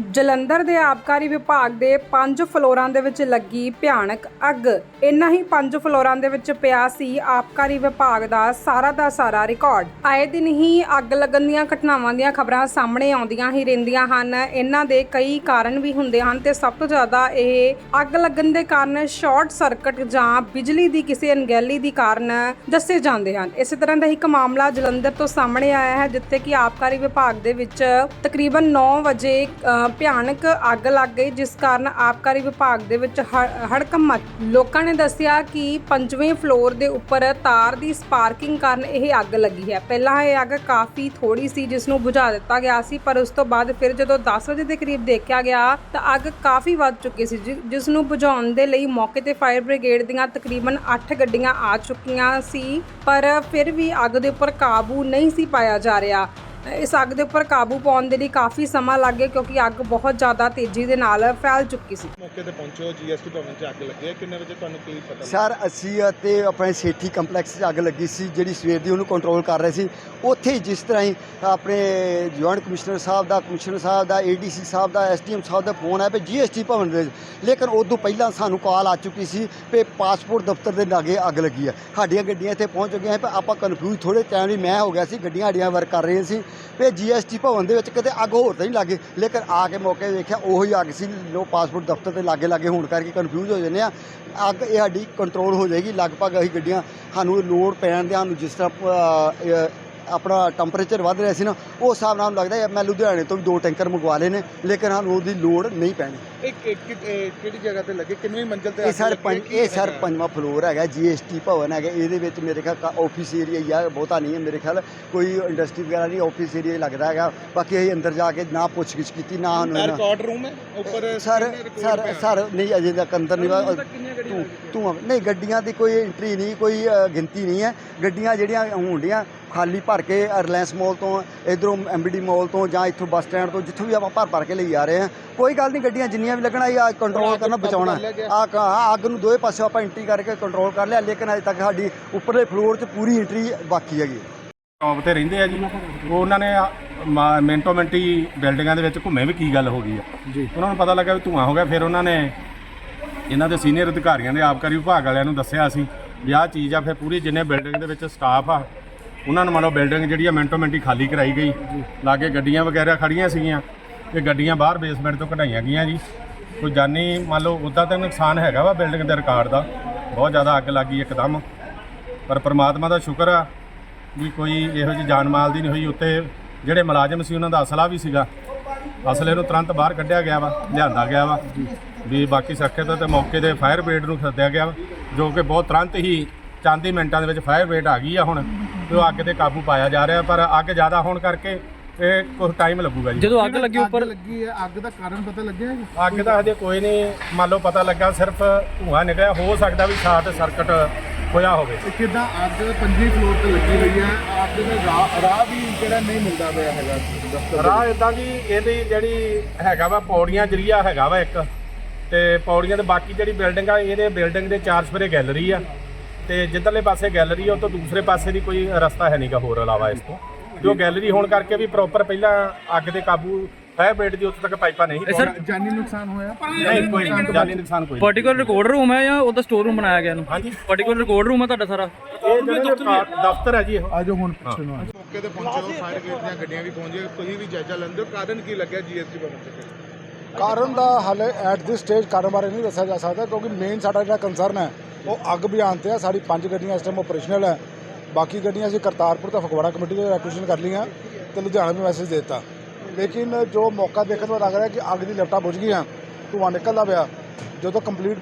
ਜਲੰਧਰ ਦੇ ਆਬਕਾਰੀ ਵਿਭਾਗ ਦੇ ਪੰਜ ਫਲੋਰਾਂ ਦੇ ਵਿੱਚ ਲੱਗੀ ਭਿਆਨਕ ਅੱਗ। ਇਨ੍ਹਾਂ ਹੀ ਪੰਜ ਫਲੋਰਾਂ ਦੇ ਵਿੱਚ ਪਿਆ ਸੀ ਆਬਕਾਰੀ ਵਿਭਾਗ ਦਾ ਸਾਰਾ ਦਾ ਸਾਰਾ ਰਿਕਾਰਡ। ਆਏ ਦਿਨ ਹੀ ਅੱਗ ਲੱਗਣ ਦੀਆਂ ਘਟਨਾਵਾਂ ਦੀਆਂ ਖਬਰਾਂ ਸਾਹਮਣੇ ਆਉਂਦੀਆਂ ਹੀ ਰਹਿੰਦੀਆਂ ਹਨ। ਇਹਨਾਂ ਦੇ ਕਈ ਕਾਰਨ ਵੀ ਹੁੰਦੇ ਹਨ ਤੇ ਸਭ ਤੋਂ ਜ਼ਿਆਦਾ ਇਹ ਅੱਗ ਲੱਗਣ ਦੇ ਕਾਰਨ ਸ਼ਾਰਟ ਸਰਕਟ ਜਾਂ ਬਿਜਲੀ ਦੀ ਕਿਸੇ ਅਣਗਹਿਲੀ ਦੀ ਕਾਰਨ ਦੱਸੇ ਜਾਂਦੇ ਹਨ। ਇਸੇ ਤਰ੍ਹਾਂ ਦਾ ਇੱਕ ਮਾਮਲਾ ਜਲੰਧਰ ਤੋਂ ਸਾਹਮਣੇ ਆਇਆ ਹੈ, ਜਿੱਥੇ ਕਿ ਆਬਕਾਰੀ ਵਿਭਾਗ ਦੇ ਵਿੱਚ ਤਕਰੀਬਨ 9 ਵਜੇ ਭਿਆਨਕ ਅੱਗ ਲੱਗ ਗਈ, ਜਿਸ ਕਾਰਨ ਆਬਕਾਰੀ ਵਿਭਾਗ ਦੇ ਵਿੱਚ ਹ- ਮਚ ਲੋਕਾਂ ਨੇ ਦੱਸਿਆ ਕਿ ਪੰਜਵੇਂ ਫਲੋਰ ਦੇ ਉੱਪਰ ਤਾਰ ਦੀ ਸਪਾਰਕਿੰਗ ਕਾਰਨ ਇਹ ਅੱਗ ਲੱਗੀ ਹੈ। ਪਹਿਲਾਂ ਇਹ ਅੱਗ ਕਾਫੀ ਥੋੜੀ ਸੀ, ਜਿਸ ਨੂੰ ਬੁਝਾ ਦਿੱਤਾ ਗਿਆ ਸੀ, ਪਰ ਉਸ ਤੋਂ ਬਾਅਦ ਫਿਰ ਜਦੋਂ 10 ਵਜੇ ਦੇ ਕਰੀਬ ਦੇਖਿਆ ਗਿਆ, ਤਾਂ ਅੱਗ ਕਾਫੀ ਵੱਧ ਚੁੱਕੀ ਸੀ, ਜਿ- ਜਿਸ ਨੂੰ ਬੁਝਾਉਣ ਦੇ ਲਈ ਮੌਕੇ ਤੇ ਫਾਇਰ ਬ੍ਰਿਗੇਡ ਦੀਆਂ ਤਕਰੀਬਨ 8 ਗੱਡੀਆਂ ਆ ਚੁੱਕੀਆਂ ਸੀ, ਪਰ ਫਿਰ ਵੀ ਅੱਗ ਦੇ ਉੱਪਰ ਕਾਬੂ ਨਹੀਂ ਸੀ ਪਾਇਆ ਜਾ ਰਿਹਾ। ਇਸ ਅੱਗ ਦੇ ਉੱਪਰ ਕਾਬੂ ਪਾਉਣ ਦੇ ਲਈ ਕਾਫੀ ਸਮਾਂ ਲੱਗ ਗਿਆ ਕਿਉਂਕਿ ਅੱਗ ਬਹੁਤ ਜ਼ਿਆਦਾ ਤੇਜ਼ੀ ਦੇ ਨਾਲ ਫੈਲ ਚੁੱਕੀ ਸੀ। ਮੌਕੇ ਤੇ ਪਹੁੰਚੇ ਜੀਐਸਟੀ ਭਵਨ 'ਚ ਅੱਗ ਲੱਗੀ ਹੈ। ਕਿੰਨੇ ਵਜੇ ਤੁਹਾਨੂੰ ਕੀ ਪਤਾ ਸਰ ਅਸੀਂ ਅਤੇ ਆਪਣੇ ਸੇਠੀ ਕੰਪਲੈਕਸ 'ਚ ਅੱਗ ਲੱਗੀ ਸੀ ਜਿਹੜੀ ਸਵੇਰ ਦੀ ਉਹਨੂੰ ਕੰਟਰੋਲ ਕਰ ਰਹੇ ਸੀ। ਉੱਥੇ ਹੀ ਜਿਸ ਤਰ੍ਹਾਂ ਹੀ ਆਪਣੇ ਜੁਆਇੰਟ ਕਮਿਸ਼ਨਰ ਸਾਹਿਬ ਦਾ ਕਮਿਸ਼ਨਰ ਸਾਹਿਬ ਦਾ ਏਡੀਸੀ ਸਾਹਿਬ ਦਾ ਐਸਡੀਐਮ ਸਾਹਿਬ ਦਾ ਫੋਨ ਆਇਆ ਵੀ ਜੀਐਸਟੀ ਭਵਨ ਦੇ। ਲੇਕਿਨ ਉਦੋਂ ਪਹਿਲਾਂ ਸਾਨੂੰ ਕਾਲ ਆ ਚੁੱਕੀ ਸੀ ਕਿ ਪਾਸਪੋਰਟ ਦਫ਼ਤਰ ਦੇ ਲਾਗੇ ਅੱਗ ਲੱਗੀ ਹੈ ਸਾਡੀਆਂ ਗੱਡੀਆਂ ਇੱਥੇ ਪਹੁੰਚ ਗਈਆਂ ਪਰ ਆਪਾਂ ਕਨਫਿਊਜ਼ ਥੋੜੇ ਟਾਈਮ ਲਈ ਮੈਂ ਹੋ ਗਿਆ ਸੀ ਗੱਡੀਆਂ ਸਾਡੀਆਂ ਵਰਕ ਕਰ ਰਹੀਆਂ ਸੀ। ਵੀ ਜੀਐਸਟੀ ਭਵਨ ਦੇ ਵਿੱਚ ਕਿਤੇ ਅੱਗ ਹੋਰ ਤਾਂ ਨਹੀਂ ਲੱਗੇ ਲੇਕਿਨ ਆ ਕੇ ਮੌਕੇ ਦੇਖਿਆ ਉਹੀ ਅੱਗ ਸੀ ਲੋ ਪਾਸਪੋਰਟ ਦਫ਼ਤਰ ਦੇ ਲਾਗੇ ਲਾਗੇ ਹੋਣ ਕਰਕੇ ਕਨਫਿਊਜ਼ ਹੋ ਜਾਂਦੇ ਆ। ਅੱਗ ਇਹ ਸਾਡੀ ਕੰਟਰੋਲ ਹੋ ਜਾਏਗੀ, ਲਗਭਗ ਅਸੀਂ ਗੱਡੀਆਂ ਸਾਨੂੰ ਲੋਡ ਪੈਣ ਦੇ ਸਾਨੂੰ ਜਿਸ ਤਰ੍ਹਾਂ ਆਪਣਾ ਟੈਂਪਰੇਚਰ ਵੱਧ ਰਿਹਾ ਸੀ ਨਾ, ਉਸ ਹਿਸਾਬ ਨਾਲ ਲੱਗਦਾ ਮੈਂ ਲੁਧਿਆਣੇ ਤੋਂ ਵੀ ਦੋ ਟੈਂਕਰ ਮੰਗਵਾ ਲਏ ਨੇ, ਲੇਕਿਨ ਸਾਨੂੰ ਉਹਦੀ ਲੋੜ ਨਹੀਂ ਪੈਣੀ। ਇਹ ਕਿਹੜੀ ਜਗ੍ਹਾ ਤੇ ਲੱਗੇ ਕਿੰਨੀ ਮੰਜ਼ਿਲ ਤੇ ਇਹ ਅੱਗ ਸਰ ਲੱਗੀ? ਪੰਜ ਕੀ ਇਹ ਸਰ ਹੈਗਾ? ਪੰਜਵਾਂ ਫਲੋਰ ਹੈਗਾ ਜੀਐਸਟੀ ਭਵਨ ਹੈਗਾ ਇਹਦੇ ਵਿੱਚ ਮੇਰੇ ਖਿਆਲ ਆਫਿਸ ਏਰੀਆ ਹੀ ਆ ਬਹੁਤਾ ਨਹੀਂ ਹੈ ਮੇਰੇ ਖਿਆਲ ਕੋਈ ਇੰਡਸਟਰੀ ਵਗੈਰਾ ਨਹੀਂ ਆਫਿਸ ਏਰੀਆ ਲੱਗਦਾ ਹੈਗਾ ਬਾਕੀ ਅਸੀਂ ਅੰਦਰ ਜਾ ਕੇ ਨਾ ਪੁੱਛ ਗਿੱਛ ਕੀਤੀ ਨਾ ਇਹ ਰਿਕਾਰਡ ਰੂਮ ਹੈ ਉੱਪਰ ਸਰ record ਸਰ ਪਿਆ? ਸਰ ਨਹੀਂ ਅਜੇ ਤੱਕ ਅੰਦਰ ਨਹੀਂ ਵਾ- ਤੂੰ? ਤੂੰ ਨਹੀਂ ਗੱਡੀਆਂ ਦੀ ਕੋਈ ਐਂਟਰੀ ਨਹੀਂ ਕੋਈ ਅ, ਗਿਣਤੀ ਨਹੀਂ ਹੈ ਗੱਡੀਆਂ ਜਿਹੜੀਆਂ ਹੁੰਦੀਆਂ ਖਾਲੀ ਭਰ ਕੇ ਰਿਲਾਇੰਸ ਮਾਲ ਤੋਂ ਇਧਰੋਂ ਐਮਬੀਡੀ ਮਾਲ ਤੋਂ ਜਾਂ ਇੱਥੋਂ ਬੱਸ ਸਟੈਂਡ ਤੋਂ ਜਿੱਥੋਂ ਵੀ ਆਪਾਂ ਭਰ ਭਰ ਕੇ ਲਈ ਆ ਰਹੇ ਹਾਂ ਕੋਈ ਗੱਲ ਨਹੀਂ ਗੱਡੀਆਂ ਜਿੰਨੀਆਂ ਵੀ ਲੱਗਣਾ ਇਹ ਕੰਟਰੋਲ ਕਰਨਾ ਬਚਾਉਣਾ? ਆ ਅੱਗ ਨੂੰ ਦੋਵੇਂ ਪਾਸੇ ਆਪਾਂ ਐਂਟਰੀ ਕਰਕੇ ਕੰਟਰੋਲ ਕਰ ਲਿਆ ਲੇਕਿਨ ਅਜੇ ਤੱਕ ਸਾਡੀ ਉੱਪਰਲੇ ਫਲੋਰ 'ਚ ਪੂਰੀ ਐਂਟਰੀ ਬਾਕੀ ਹੈਗੀ ਟੌਪ ਤੇ ਰਹਿੰਦੇ ਆ ਜੀ ਉਹ ਉਹਨਾਂ ਨੇ ਮਿੰਟੋ ਮਿੰਟੀ ਬਿਲਡਿੰਗਾਂ ਦੇ ਵਿੱਚ ਘੁੰਮੇ ਵੀ ਕੀ ਗੱਲ ਹੋ ਗਈ ਆ। ਜੀ। ਉਹਨਾਂ ਨੂੰ ਪਤਾ ਲੱਗਾ ਵੀ ਧੂਆਂ ਹੋ ਗਿਆ ਫਿਰ ਉਹਨਾਂ ਨੇ ਇਹਨਾਂ ਦੇ ਸੀਨੀਅਰ ਅਧਿਕਾਰੀਆਂ ਨੇ ਆਬਕਾਰੀ ਵਿਭਾਗ ਵਾਲਿਆਂ ਨੂੰ ਦੱਸਿਆ ਸੀ ਵੀ ਆਹ ਚੀਜ਼ ਆ ਫਿਰ ਪੂਰੀ ਜਿੰਨੇ ਬਿਲਡਿੰਗ ਦੇ ਵਿੱਚ ਸਟਾਫ ਆ ਉਹਨਾਂ ਨੂੰ ਮੰਨ ਲਓ ਬਿਲਡਿੰਗ ਜਿਹੜੀ ਆ ਮਿੰਟੋ ਮਿੰਟੀ ਖਾਲੀ ਕਰਾਈ ਗਈ। ਲਾਗੇ ਗੱਡੀਆਂ ਵਗੈਰਾ ਖੜੀਆਂ ਸੀਗੀਆਂ। ਇਹ ਗੱਡੀਆਂ ਬਾਹਰ ਬੇਸਮੈਂਟ ਤੋਂ ਕਢਾਈਆਂ ਗਈਆਂ ਜੀ। ਕੋਈ ਜਾਨੀ ਮੰਨ ਲਓ ਉੱਦਾਂ ਤਾਂ ਨੁਕਸਾਨ ਹੈਗਾ ਵਾ ਬਿਲਡਿੰਗ ਦੇ ਰਿਕਾਰਡ ਦਾ। ਬਹੁਤ ਜ਼ਿਆਦਾ ਅੱਗ ਲੱਗੀ ਇੱਕਦਮ। ਪਰ ਪ੍ਰਮਾਤਮਾ ਦਾ ਸ਼ੁਕਰ ਆ ਵੀ ਕੋਈ ਇਹੋ ਜਿਹੀ ਜਾਨ ਮਾਲ ਦੀ ਨਹੀਂ ਹੋਈ। ਉੱਤੇ ਜਿਹੜੇ ਮੁਲਾਜ਼ਮ ਸੀ ਉਹਨਾਂ ਦਾ ਅਸਲਾ ਵੀ ਸੀਗਾ। ਅਸਲੇ ਨੂੰ ਤੁਰੰਤ ਬਾਹਰ ਕੱਢਿਆ ਗਿਆ ਵਾ ਲਿਆਂਦਾ ਗਿਆ ਵਾ। ਵੀ ਬਾਕੀ ਸੁਰੱਖਿਅਤ ਤੇ ਮੌਕੇ ਤੇ ਫਾਇਰ ਬ੍ਰਿਗੇਡ ਨੂੰ ਸੱਦਿਆ ਗਿਆ ਵਾ, ਜੋ ਕਿ ਬਹੁਤ ਤੁਰੰਤ ਹੀ ਚਾਂਦੀ ਮਿੰਟਾਂ ਦੇ ਵਿੱਚ ਫਾਇਰ ਬ੍ਰਿਗੇਡ ਆ ਗਈ ਆ ਹੁਣ। ਤੇ ਉਹ ਅੱਗ ਤੇ ਕਾਬੂ ਪਾਇਆ ਜਾ ਰਿਹਾ ਪਰ ਅੱਗ ਜ਼ਿਆਦਾ ਹੋਣ ਕਰਕੇ ਇਹ ਕੁਝ ਟਾਈਮ ਲੱਗੂਗਾ ਜੀ। ਜਦੋਂ ਅੱਗ ਲੱਗੀ ਉੱਪਰ? ਲੱਗੀ ਹੈ ਅੱਗ ਦਾ ਕਾਰਨ ਪਤਾ ਲੱਗਿਆ ਹੈ ਅੱਗ ਦਾ ਹਜੇ ਕੋਈ ਨਹੀਂ ਮੰਨ ਲਓ ਪਤਾ ਲੱਗਾ ਸਿਰਫ ਧੂੰਆਂ ਨਿਕਲਿਆ ਹੋ ਸਕਦਾ ਵੀ ਸ਼ਾਰਟ ਸਰਕਟ ਹੋਇਆ ਹੋਵੇ। ਕਿਦਾਂ ਅੱਗ ਪੰਜੀ ਫਲੋਰ ਤੇ ਲੱਗੀ ਹੋਈ ਹੈ? ਅੱਗ ਦਾ ਰਾਹ ਰਾਹ ਵੀ ਜਿਹੜਾ ਨਹੀਂ ਮਿਲਦਾ ਪਿਆ ਹੈਗਾ। ਦਫ਼ਤਰ ਰਾਹ ਇਦਾਂ ਦੀ ਇਹਦੀ ਜਿਹੜੀ ਹੈਗਾ ਵਾ ਪੌੜੀਆਂ ਜਰੀਆ ਹੈਗਾ ਵਾ ਇੱਕ। ਤੇ ਪੌੜੀਆਂ ਤੇ ਬਾਕੀ ਜਿਹੜੀ ਬਿਲਡਿੰਗ ਆ ਇਹਦੇ ਬਿਲਡਿੰਗ ਦੇ ਚਾਰ ਸਪਰੇ ਗੈਲਰੀ ਆ। ਤੇ ਜਿੱਧਰਲੇ ਪਾਸੇ ਗੈਲਰੀ ਆ ਉਹ ਤੋਂ ਦੂਸਰੇ ਪਾਸੇ ਦੀ ਕੋਈ ਰਸਤਾ ਹੈ ਨਹੀਂਗਾ ਹੋਰ ਇਲਾਵਾ ਇਸ ਤੋਂ। ਜੋ ਗੈਲਰੀ ਹੋਣ ਕਰਕੇ ਵੀ ਪ੍ਰੋਪਰ ਪਹਿਲਾਂ ਅੱਗ ਦੇ ਕਾਬੂ ਫਾਇਰ ਬ੍ਰਿਗੇਡ ਦੀ ਉੱਥੇ ਤੱਕ ਪਾਈਪਾਂ ਨਹੀਂ ਸਰ ਜਾਨੀ ਨੁਕਸਾਨ ਹੋਇਆ? ਨਹੀਂ ਕੋਈ ਜਾਨੀ ਨੁਕਸਾਨ ਕੋਈ। ਪਾਰਟਿਕੂਲਰ ਰਿਕਾਰਡ ਰੂਮ ਹੈ ਜਾਂ ਉਹਦਾ ਸਟੋਰ ਰੂਮ ਬਣਾਇਆ ਗਿਆ ਇਹਨੂੰ? ਹਾਂਜੀ। ਪਾਰਟਿਕੂਲਰ ਰਿਕਾਰਡ ਰੂਮ ਹੈ ਤੁਹਾਡਾ ਸਾਰਾ? ਇਹ ਜਿਹੜਾ ਦਫ਼ਤਰ ਹੈ ਜੀ ਇਹ। ਆਜੋ ਹੁਣ ਪਿੱਛੇ ਨੂੰ ਮੌਕੇ ਤੇ ਪਹੁੰਚੇ ਫਾਇਰ ਬ੍ਰਿਗੇਡ ਦੀਆਂ ਗੱਡੀਆਂ ਵੀ ਪਹੁੰਚੇ ਤੁਸੀਂ ਵੀ ਜਾਇਜ਼ਾ ਲੈਂਦੇ ਹੋ। ਕਾਰਨ ਕੀ ਲੱਗਿਆ ਜੀਐਸਟੀ ਭਵਨ ਤੇ? ਕਾਰਨ ਦਾ ਹਾਲੇ ਐਟ ਦਿਸ ਸਟੇਜ ਕਾਰਨ ਬਾਰੇ ਨਹੀਂ ਦੱਸਿਆ ਜਾ ਸਕਦਾ ਕਿਉਂਕਿ ਮੇਨ ਸਾਡਾ ਜਿਹੜਾ ਕੰਸਰਨ ਹੈ ਉਹ ਅੱਗ ਬੁਝਾਉਣ ਤੇ ਹੈ ਸਾਡੀ ਪੰਜ ਗੱਡੀਆਂ ਇਸ ਟਾਈਮ ਆਪਰੇਸ਼ਨਲ ਹੈ। ਬਾਕੀ ਗੱਡੀਆਂ ਅਸੀਂ ਕਰਤਾਰਪੁਰ ਤੋਂ ਫਗਵਾੜਾ ਕਮੇਟੀ ਦੇ ਰੈਕੁਜੀਸ਼ਨ ਕਰ ਲਈਆਂ ਤੇ ਲੁਧਿਆਣਾ ਨੂੰ ਮੈਸੇਜ ਦਿੱਤਾ। ਲੇਕਿਨ ਜੋ ਮੌਕਾ ਦੇਖਣ ਤੋਂ ਲੱਗ ਰਿਹਾ ਕਿ ਅੱਗ ਦੀ ਲਪਟਾਂ ਬੁਝ ਗਈਆਂ, ਧੂੰਆਂ ਨਿਕਲਦਾ ਪਿਆ, ਜਦੋਂ ਕੰਪਲੀਟ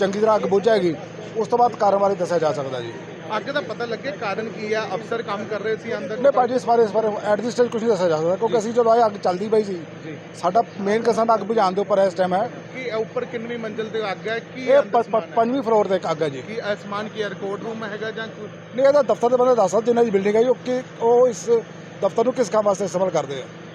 ਚੰਗੀ ਤਰ੍ਹਾਂ ਅੱਗ ਬੁਝ ਜਾਏਗੀ, ਉਸ ਤੋਂ ਬਾਅਦ ਕਾਰਨ ਦੱਸਿਆ ਜਾ ਸਕਦਾ ਜੀ। ਅੱਗ ਦਾ ਪਤਾ ਲੱਗੇ ਕਾਰਨ ਕੀ ਆ ਅਫਸਰ ਕੰਮ ਕਰ ਰਹੇ ਸੀ ਅੰਦਰ। ਨਹੀਂ ਭਾਜੀ ਇਸ ਬਾਰੇ ਇਸ ਬਾਰੇ ਐਟ ਦਿਸ ਸਟੇਜ ਕੁਝ ਨਹੀਂ ਦੱਸਿਆ ਜਾ ਸਕਦਾ ਕਿਉਂਕਿ ਅਸੀਂ ਜਦੋਂ ਆਏ ਅੱਗ ਚੱਲਦੀ ਪਈ ਸੀ। ਸਾਡਾ ਮੇਨ ਕੰਸਰਨ ਅੱਗ ਬੁਝਾਉਣ ਦੇ ਉੱਪਰ ਇਸ ਟਾਈਮ ਹੈ। ਕੀ ਉੱਪਰ ਕਿੰਨਵੀਂ ਮੰਜ਼ਿਲ ਤੇ ਅੱਗ ਹੈ? ਕੀ ਇਹ? ਪੰਜਵੀਂ ਫਲੋਰ ਤੇ ਅੱਗ ਹੈ ਜੀ। ਕੀ ਇਹ ਸਮਾਨ ਕੀ ਰਿਕਾਰਡ ਰੂਮ ਹੈਗਾ ਜਾਂ? ਨਹੀਂ ਇਹਦਾ ਦਫ਼ਤਰ ਦੇ ਬੰਦੇ ਦੱਸ ਸਕਦੇ ਜਿਨ੍ਹਾਂ ਦੀ ਬਿਲਡਿੰਗ ਹੈ ਜੀ, ਉਹ ਕਿ ਉਹ ਇਸ ਦਫ਼ਤਰ ਨੂੰ ਕਿਸ ਕੰਮ ਵਾਸਤੇ ਇਸਤੇਮਾਲ ਕਰਦੇ ਆ?